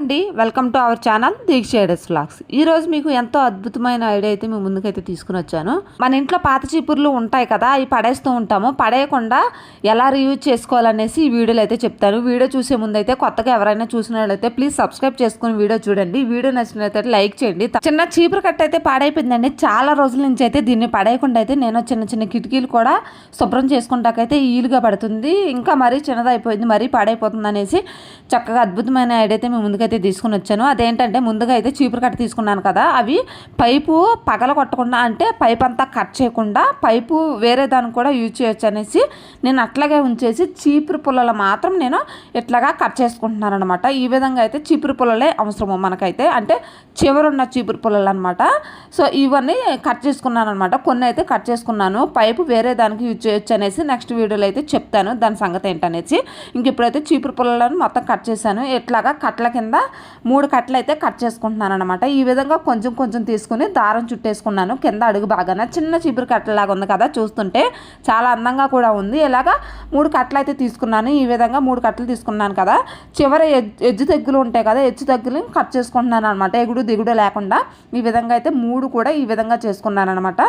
అండి welcome to our channel Deeksha shaders ఫ్లాగ్స్ ఈ రోజు మీకు ఎంతో అద్భుతమైన ఐడియా అయితే మేము ముందుకైతే తీసుకుని వచ్చాను మన ఇంట్లో పాత చీపుర్లు ఉంటాయి కదా అవి పడేస్తూ ఉంటాము. పడేయకుండా ఎలా రియూజ్ చేసుకోవాలనేసి ఈ వీడియోలో అయితే చెప్తాను. వీడియో చూసే ముందు అయితే కొత్తగా ఎవరైనా చూసినట్లయితే ప్లీజ్ సబ్స్క్రైబ్ చేసుకుని వీడియో చూడండి. వీడియో నచ్చినట్లయితే లైక్ చేయండి. చిన్న చీపురు కట్ట అయితే పాడైపోయిందండి. చాలా రోజుల నుంచి అయితే దీన్ని పడేయకుండా అయితే నేను చిన్న చిన్న కిటికీలు కూడా శుభ్రం చేసుకుంటాకైతే ఈలుగా పడుతుంది. ఇంకా మరీ చిన్నదైపోయింది మరీ పాడైపోతుంది అనేసి చక్కగా అద్భుతమైన ఐడియా అయితే మీ ముందుకైతే అయితే తీసుకుని వచ్చాను. అదేంటంటే ముందుగా అయితే చీపురు కట్ట తీసుకున్నాను కదా అవి పైపు పగల కొట్టకుండా అంటే పైప్ అంతా కట్ చేయకుండా పైపు వేరే దానికి కూడా యూజ్ చేయొచ్చు అనేసి నేను అట్లాగే ఉంచేసి చీపురు పుల్లలు మాత్రం నేను ఇట్లాగా కట్ చేసుకుంటున్నాను అనమాట ఈ విధంగా అయితే చీపురు పుల్లలే అవసరము మనకైతే. అంటే చివరున్న చీపురు పుల్లలు అనమాట సో ఇవన్నీ కట్ చేసుకున్నాను అనమాట కొన్ని అయితే కట్ చేసుకున్నాను. పైపు వేరే దానికి యూజ్ చేయొచ్చు అనేసి నెక్స్ట్ వీడియోలో అయితే చెప్తాను. దాని సంగతి ఏంటనేసి. ఇంక ఇప్పుడైతే చీపురు పుల్లలను మొత్తం కట్ చేశాను. ఇట్లాగా కట్ల కింద మూడు కట్టలు అయితే కట్ చేసుకుంటున్నాను అనమాట ఈ విధంగా కొంచెం కొంచెం తీసుకుని దారం చుట్టేసుకున్నాను. కింద అడుగు బాగాన చిన్న చీపురు కట్టలాగా ఉంది కదా చూస్తుంటే చాలా అందంగా కూడా ఉంది. ఇలాగా మూడు కట్టలు అయితే తీసుకున్నాను. ఈ విధంగా మూడు కట్టలు తీసుకున్నాను కదా. చివరి ఎజ్జు తగ్గులు ఉంటాయి కదా ఎజ్జు తగ్గులు కట్ చేసుకుంటున్నాను అనమాట ఎగుడు దిగుడు లేకుండా ఈ విధంగా అయితే మూడు కూడా ఈ విధంగా చేసుకున్నాను అనమాట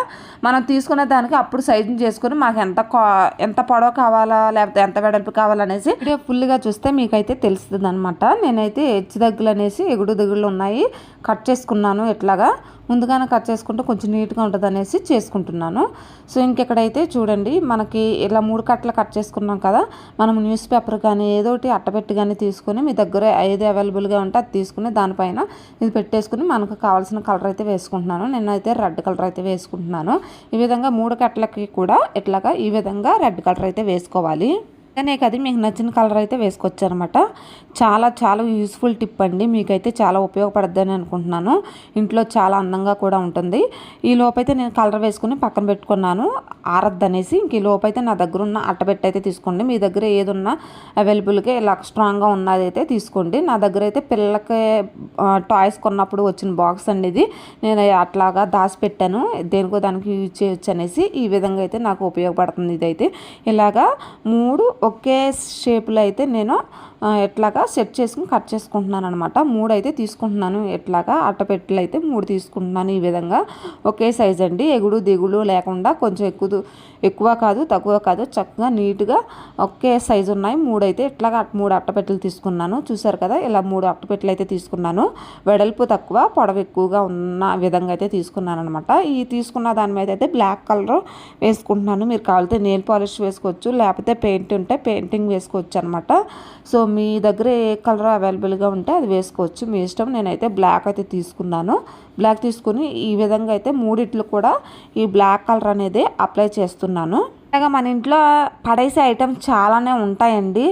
మనం తీసుకునే దానికి అప్పుడు సైజు చేసుకుని మాకు ఎంత కా- ఎంత పొడవు కావాలా లేకపోతే ఎంత వెడల్పు కావాలనేసి వీడియో ఫుల్గా చూస్తే మీకైతే తెలుస్తుంది అనమాట నేనైతే హెచ్చు దగ్గులు అనేసి ఎగుడు దిగుళ్ళు ఉన్నాయి. కట్ చేసుకున్నాను ఎట్లాగా? ముందుగానే కట్ చేసుకుంటే కొంచెం నీట్గా ఉంటుంది అనేసి చేసుకుంటున్నాను. సో ఇంకెక్కడైతే చూడండి మనకి ఇలా మూడు కట్టలు కట్ చేసుకున్నాం కదా మనం న్యూస్ పేపర్ కానీ ఏదో ఒకటి అట్టపెట్టి కానీ తీసుకొని మీ దగ్గర ఏది అవైలబుల్గా ఉంటే అది తీసుకుని దానిపైన ఇది పెట్టేసుకుని మనకు కావాల్సిన కలర్ అయితే వేసుకుంటున్నాను. నేనైతే రెడ్ కలర్ అయితే వేసుకుంటున్నాను. ఈ విధంగా మూడు కట్టలకి కూడా ఇట్లాగా ఈ విధంగా రెడ్ కలర్ అయితే వేసుకోవాలి. అనే అది మీకు నచ్చిన కలర్ అయితే వేసుకోవచ్చు అనమాట చాలా చాలా యూస్ఫుల్ టిప్ అండి. మీకైతే చాలా ఉపయోగపడద్దని అనుకుంటున్నాను. ఇంట్లో చాలా అందంగా కూడా ఉంటుంది. ఈ లోపైతే నేను కలర్ వేసుకుని పక్కన పెట్టుకున్నాను. ఆరద్దనేసి ఇంక ఈ లోపైతే నా దగ్గర ఉన్న అట్టబెట్ట అయితే తీసుకోండి. మీ దగ్గర ఏది ఉన్నా అవైలబుల్గా ఇలా స్ట్రాంగ్గా ఉన్నది అయితే తీసుకోండి. నా దగ్గర అయితే పిల్లలకి టాయ్స్ కొన్నప్పుడు వచ్చిన బాక్స్ అండి ఇది. నేను అట్లాగా దాచిపెట్టాను దేనికో దానికి యూజ్ చేయొచ్చు అనేసి ఈ విధంగా అయితే నాకు ఉపయోగపడుతుంది ఇదైతే. ఇలాగా మూడు ఒకే షేప్లో అయితే నేను ఎట్లాగా సెట్ చేసుకుని కట్ చేసుకుంటున్నాను అనమాట మూడు అయితే తీసుకుంటున్నాను. ఎట్లాగా అట్టపెట్టెలు అయితే మూడు తీసుకుంటున్నాను ఈ విధంగా. ఒకే సైజ్ అండి. ఎగుడు దిగుడు లేకుండా కొంచెం ఎక్కువ ఎక్కువ కాదు తక్కువ కాదు చక్కగా నీట్గా ఒకే సైజు ఉన్నాయి. మూడు అయితే ఇట్లాగా మూడు అట్టపెట్టెలు తీసుకున్నాను. చూసారు కదా ఇలా మూడు అట్టపెట్టెలు అయితే తీసుకున్నాను. వెడల్పు తక్కువ పొడవు ఎక్కువగా ఉన్న విధంగా అయితే తీసుకున్నాను అనమాట ఈ తీసుకున్న దాని మీద అయితే బ్లాక్ కలర్ వేసుకుంటున్నాను. మీరు కావాలితే నెయిల్ పాలిష్ వేసుకోవచ్చు లేకపోతే పెయింట్ ఉంటే పెయింటింగ్ వేసుకోవచ్చు అనమాట సో మీ దగ్గర ఏ కలర్ అవైలబుల్గా ఉంటే అది వేసుకోవచ్చు. మీ ఇష్టం నేనైతే బ్లాక్ అయితే తీసుకున్నాను. బ్లాక్ తీసుకుని ఈ విధంగా అయితే మూడిట్లు కూడా ఈ బ్లాక్ కలర్ అనేది అప్లై చేస్తున్నాను. అలాగే మన ఇంట్లో పడేసే ఐటమ్స్ చాలానే ఉంటాయండి.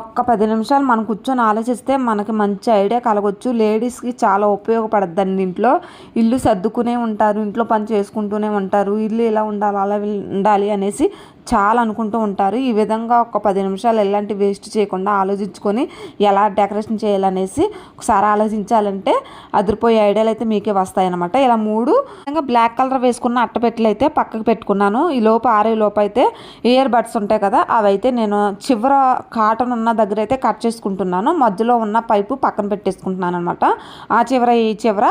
ఒక్క పది నిమిషాలు మనం కూర్చొని ఆలోచిస్తే మనకి మంచి ఐడియా కలగొచ్చు. లేడీస్కి చాలా ఉపయోగపడద్దండి ఇంట్లో. ఇల్లు సర్దుకునే ఉంటారు ఇంట్లో పని చేసుకుంటూనే ఉంటారు. ఇల్లు ఇలా ఉండాలి అలా ఉండాలి అనేసి చాలా అనుకుంటూ ఉంటారు. ఈ విధంగా ఒక పది నిమిషాలు ఎలాంటి వేస్ట్ చేయకుండా ఆలోచించుకొని ఎలా డెకరేషన్ చేయాలనేసి ఒకసారి ఆలోచించాలంటే అదిరిపోయే ఐడియాలు అయితే మీకే వస్తాయన్నమాట. ఇలా మూడు విధంగా బ్లాక్ కలర్ వేసుకున్న అట్టపెట్టెలు అయితే పక్కకు పెట్టుకున్నాను. ఈ లోపు ఆరే లోపు అయితే ఇయర్ బడ్స్ ఉంటాయి కదా అవైతే నేను చివర కాటన్ ఉన్న దగ్గర అయితే కట్ చేసుకుంటున్నాను. మధ్యలో ఉన్న పైపు పక్కన పెట్టేసుకుంటున్నాను అనమాట ఆ చివర ఈ చివర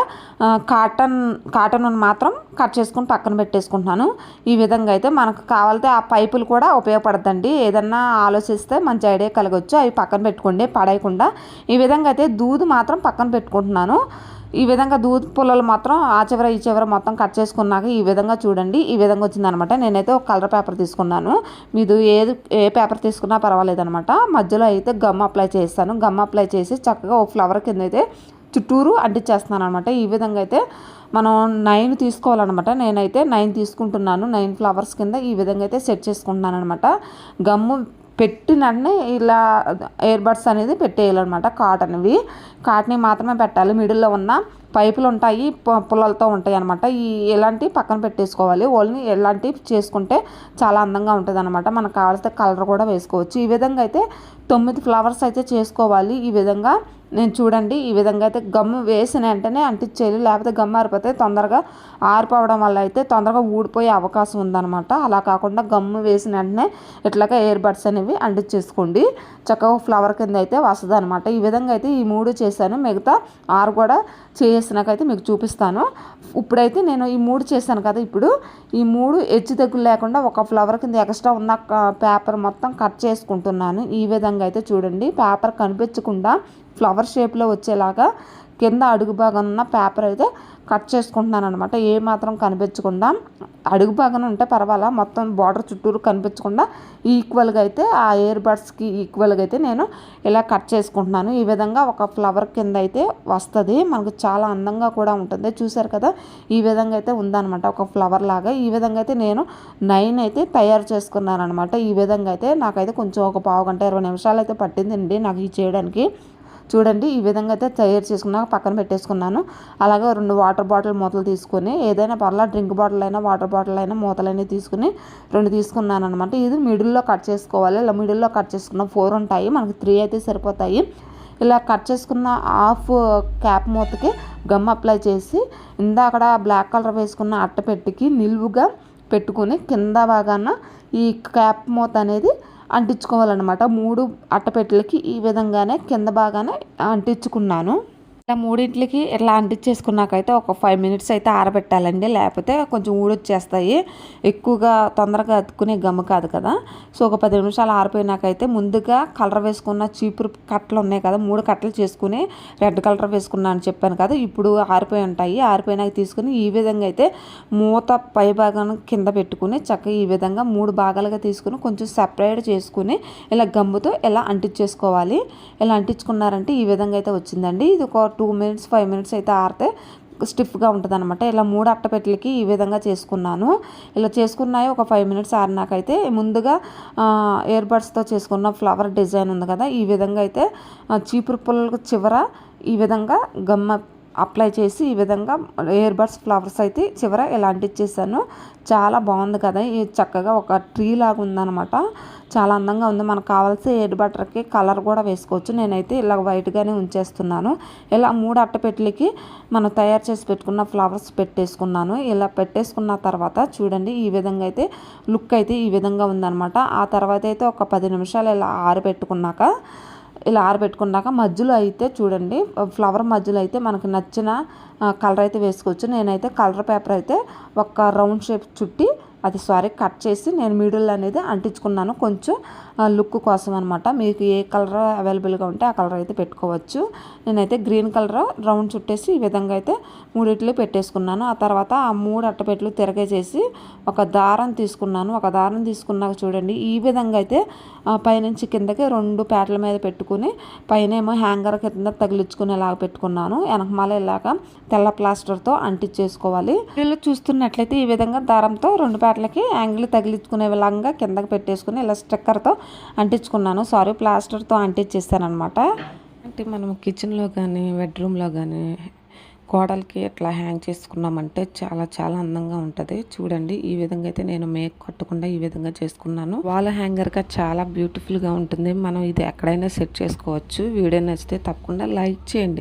కాటన్ కాటన్ మాత్రం కట్ చేసుకుని పక్కన పెట్టేసుకుంటున్నాను. ఈ విధంగా అయితే మనకు కావాలితే ఆ పైప్ పైపులు కూడా ఉపయోగపడద్దండి. ఏదన్నా ఆలోచిస్తే మంచి ఐడియా కలగొచ్చు. అవి పక్కన పెట్టుకోండి పడేయకుండా ఈ విధంగా అయితే దూది మాత్రం పక్కన పెట్టుకుంటున్నాను. ఈ విధంగా దూద్ పుల్లలు మాత్రం ఆ చివర ఈ చివర మొత్తం కట్ చేసుకున్నాక ఈ విధంగా చూడండి. ఈ విధంగా వచ్చిందనమాట. నేనైతే ఒక కలర్ పేపర్ తీసుకున్నాను. మీరు ఏది ఏ పేపర్ తీసుకున్నా పర్వాలేదనమాట. మధ్యలో అయితే గమ్ అప్లై చేస్తాను. గమ్ అప్లై చేసి చక్కగా ఒక ఫ్లవర్ కింద అయితే చుట్టూరు అంటించేస్తున్నాను అనమాట ఈ విధంగా అయితే మనం నైన్ తీసుకోవాలన్నమాట. నేనైతే నైన్ తీసుకుంటున్నాను. నైన్ ఫ్లవర్స్ కింద ఈ విధంగా అయితే సెట్ చేసుకుంటున్నాను అనమాట గమ్ము పెట్టిననే ఇలా ఇయర్ బడ్స్ అనేది పెట్టేయాలన్నమాట. కాటన్వి కాటన్ మాత్రమే పెట్టాలి. మిడిల్లో ఉన్న పైపులు ఉంటాయి పుల్లలతో ఉంటాయి అనమాట ఈ ఎలాంటి పక్కన పెట్టేసుకోవాలి. ఓన్లీ ఇలాంటివి చేసుకుంటే చాలా అందంగా ఉంటుంది అనమాట మనకు కావాల్సిన కలర్ కూడా వేసుకోవచ్చు. ఈ విధంగా అయితే తొమ్మిది ఫ్లవర్స్ అయితే చేసుకోవాలి. ఈ విధంగా నేను చూడండి ఈ విధంగా అయితే గమ్ము వేసిన వెంటనే అంటించేయాలి. లేకపోతే గమ్ము ఆరిపోతే తొందరగా ఆరిపోవడం వల్ల అయితే తొందరగా ఊడిపోయే అవకాశం ఉందన్నమాట. అలా కాకుండా గమ్ము వేసిన వెంటనే ఇట్లాగా ఎయిర్ బడ్స్ అనేవి అంటించేసుకోండి. చక్కగా ఫ్లవర్ కింద అయితే వస్తుంది అనమాట ఈ విధంగా అయితే ఈ మూడు చేశాను. మిగతా ఆరు కూడా చే చేసినాకైతే మీకు చూపిస్తాను. ఇప్పుడైతే నేను ఈ మూడు చేశాను కదా ఇప్పుడు. ఈ మూడు హెచ్చు తగ్గులు లేకుండా ఒక ఫ్లవర్ కింద ఎక్స్ట్రా ఉన్న పేపర్ మొత్తం కట్ చేసుకుంటున్నాను. ఈ విధంగా అయితే చూడండి. పేపర్ కనిపించకుండా ఫ్లవర్ షేప్లో వచ్చేలాగా కింద అడుగు భాగం ఉన్న పేపర్ అయితే కట్ చేసుకుంటున్నాను అనమాట ఏ మాత్రం కనిపించకుండా అడుగు భాగం ఉంటే పర్వాలా మొత్తం బార్డర్ చుట్టూరు కనిపించకుండా ఈక్వల్గా అయితే ఆ ఇయర్ బడ్స్కి ఈక్వల్గా అయితే నేను ఇలా కట్ చేసుకుంటున్నాను. ఈ విధంగా ఒక ఫ్లవర్ కింద అయితే వస్తుంది. మనకు చాలా అందంగా కూడా ఉంటుంది. చూసారు కదా ఈ విధంగా అయితే ఉందన్నమాట ఒక ఫ్లవర్ లాగా. ఈ విధంగా అయితే నేను నైన్ అయితే తయారు చేసుకున్నాను అనమాట ఈ విధంగా అయితే నాకైతే కొంచెం ఒక పావు గంట ఇరవై నిమిషాలు అయితే పట్టిందండి నాకు ఇది చేయడానికి. చూడండి ఈ విధంగా అయితే తయారు చేసుకున్నాక పక్కన పెట్టేసుకున్నాను. అలాగే రెండు వాటర్ బాటిల్ మూతలు తీసుకొని ఏదైనా పర్లా డ్రింక్ బాటిల్ అయినా వాటర్ బాటిల్ అయినా మూతలైనా తీసుకుని రెండు తీసుకున్నాను అనమాట ఇది మిడిల్లో కట్ చేసుకోవాలి. ఇలా మిడిల్లో కట్ చేసుకున్న ఫోర్ ఉంటాయి. మనకి త్రీ అయితే సరిపోతాయి. ఇలా కట్ చేసుకున్న హాఫ్ క్యాప్ మూతకి గమ్ అప్లై చేసి ఇందాకడ బ్లాక్ కలర్ వేసుకున్న అట్టపెట్టికి నిలువుగా పెట్టుకుని కింద భాగాన ఈ క్యాప్ మూత అనేది అంటించుకోవాలన్నమాట. మూడు అట్టపెట్టెలకి ఈ విధంగానే కింద బాగానే అంటించుకున్నాను. ఇలా మూడింటికి ఇట్లా అంటించేసుకున్నాకైతే ఒక ఫైవ్ మినిట్స్ అయితే ఆరబెట్టాలండి. లేకపోతే కొంచెం ఊడొచ్చేస్తాయి. ఎక్కువగా తొందరగా అతుక్కునే గమ్ము కాదు కదా. సో ఒక పది నిమిషాలు ఆరిపోయినాకైతే ముందుగా కలర్ వేసుకున్న చీపురు కట్టలు ఉన్నాయి కదా. మూడు కట్టలు చేసుకుని రెడ్ కలర్ వేసుకున్నా అని చెప్పాను కదా. ఇప్పుడు ఆరిపోయి ఉంటాయి. ఆరిపోయినాక తీసుకుని ఈ విధంగా అయితే మూత పై భాగాన్ని కింద పెట్టుకుని చక్కగా ఈ విధంగా మూడు భాగాలుగా తీసుకుని కొంచెం సపరేట్ చేసుకుని ఇలా గమ్ముతో ఇలా అంటించేసుకోవాలి? ఇలా అంటించుకున్నారంటే ఈ విధంగా అయితే వచ్చిందండి. ఇది ఒక టూ మినిట్స్ ఫైవ్ మినిట్స్ అయితే ఆరితే స్టిఫ్గా ఉంటుంది అనమాట ఇలా మూడు అట్టపెట్లకి ఈ విధంగా చేసుకున్నాను. ఇలా చేసుకున్నాయి ఒక ఫైవ్ మినిట్స్ ఆరినాకైతే ముందుగా ఇయర్బడ్స్తో చేసుకున్న ఫ్లవర్ డిజైన్ ఉంది కదా ఈ విధంగా అయితే చీపురు పుల్ల చివర ఈ విధంగా గమ్మ అప్లై చేసి ఈ విధంగా ఇయర్ బడ్స్ ఫ్లవర్స్ అయితే చివర ఇలా అంటించేసాను చాలా బాగుంది కదా ఇది చక్కగా ఒక ట్రీ లాగా ఉందనమాట చాలా అందంగా ఉంది. మనకు కావాల్సిన ఎయిర్ బటర్కి కలర్ కూడా వేసుకోవచ్చు. నేనైతే ఇలా వైట్గానే ఉంచేస్తున్నాను. ఇలా మూడు అట్టపెట్టెలకి మనం తయారు చేసి పెట్టుకున్న ఫ్లవర్స్ పెట్టేసుకున్నాను. ఇలా పెట్టేసుకున్న తర్వాత చూడండి ఈ విధంగా అయితే లుక్ అయితే ఈ విధంగా ఉందనమాట ఆ తర్వాత అయితే ఒక పది నిమిషాలు ఇలా ఆరబెట్టుకున్నాక ఇలా ఆరబెట్టుకున్నాక మధ్యలో అయితే చూడండి ఫ్లవర్ మధ్యలో అయితే మనకు నచ్చిన కలర్ అయితే వేసుకోవచ్చు. నేనైతే కలర్ పేపర్ అయితే ఒక రౌండ్ షేప్ చుట్టి అది సారీ కట్ చేసి నేను మిడిల్ అనేది అంటించుకున్నాను. కొంచెం లుక్ కోసం అనమాట మీకు ఏ కలర్ అవైలబుల్గా ఉంటే ఆ కలర్ అయితే పెట్టుకోవచ్చు. నేనైతే గ్రీన్ కలర్ రౌండ్ చుట్టేసి ఈ విధంగా అయితే మూడిట్లు పెట్టేసుకున్నాను. ఆ తర్వాత ఆ మూడు అట్టపెట్లు తిరగేసేసి ఒక దారం తీసుకున్నాను. ఒక దారం తీసుకున్నాక చూడండి ఈ విధంగా అయితే పైనుంచి కిందకి రెండు పేటల మీద పెట్టుకుని పైన ఏమో హ్యాంగర్ కింద తగిలించుకునేలాగా పెట్టుకున్నాను. వెనకమాల ఇలాగ తెల్ల ప్లాస్టర్తో అంటించేసుకోవాలి వీళ్ళు చూస్తున్నట్లయితే ఈ విధంగా దారంతో రెండు పేటలకి యాంగిల్ తగిలించుకునే విధంగా కిందకి పెట్టేసుకుని ఇలా స్టిక్కర్తో అంటించుకున్నాను. సారీ ప్లాస్టర్తో అంటించేస్తాను అంటే మనం కిచెన్లో కానీ బెడ్రూమ్లో కానీ గోడలకి ఇట్లా హ్యాంగ్ చేసుకున్నామంటే చాలా చాలా అందంగా ఉంటుంది. చూడండి ఈ విధంగా అయితే నేను మేక్ కట్టకుండా ఈ విధంగా చేసుకున్నాను. వాల్ హ్యాంగర్గా చాలా బ్యూటిఫుల్గా ఉంటుంది. మనం ఇది ఎక్కడైనా సెట్ చేసుకోవచ్చు. వీడియో నచ్చితే తప్పకుండా లైక్ చేయండి.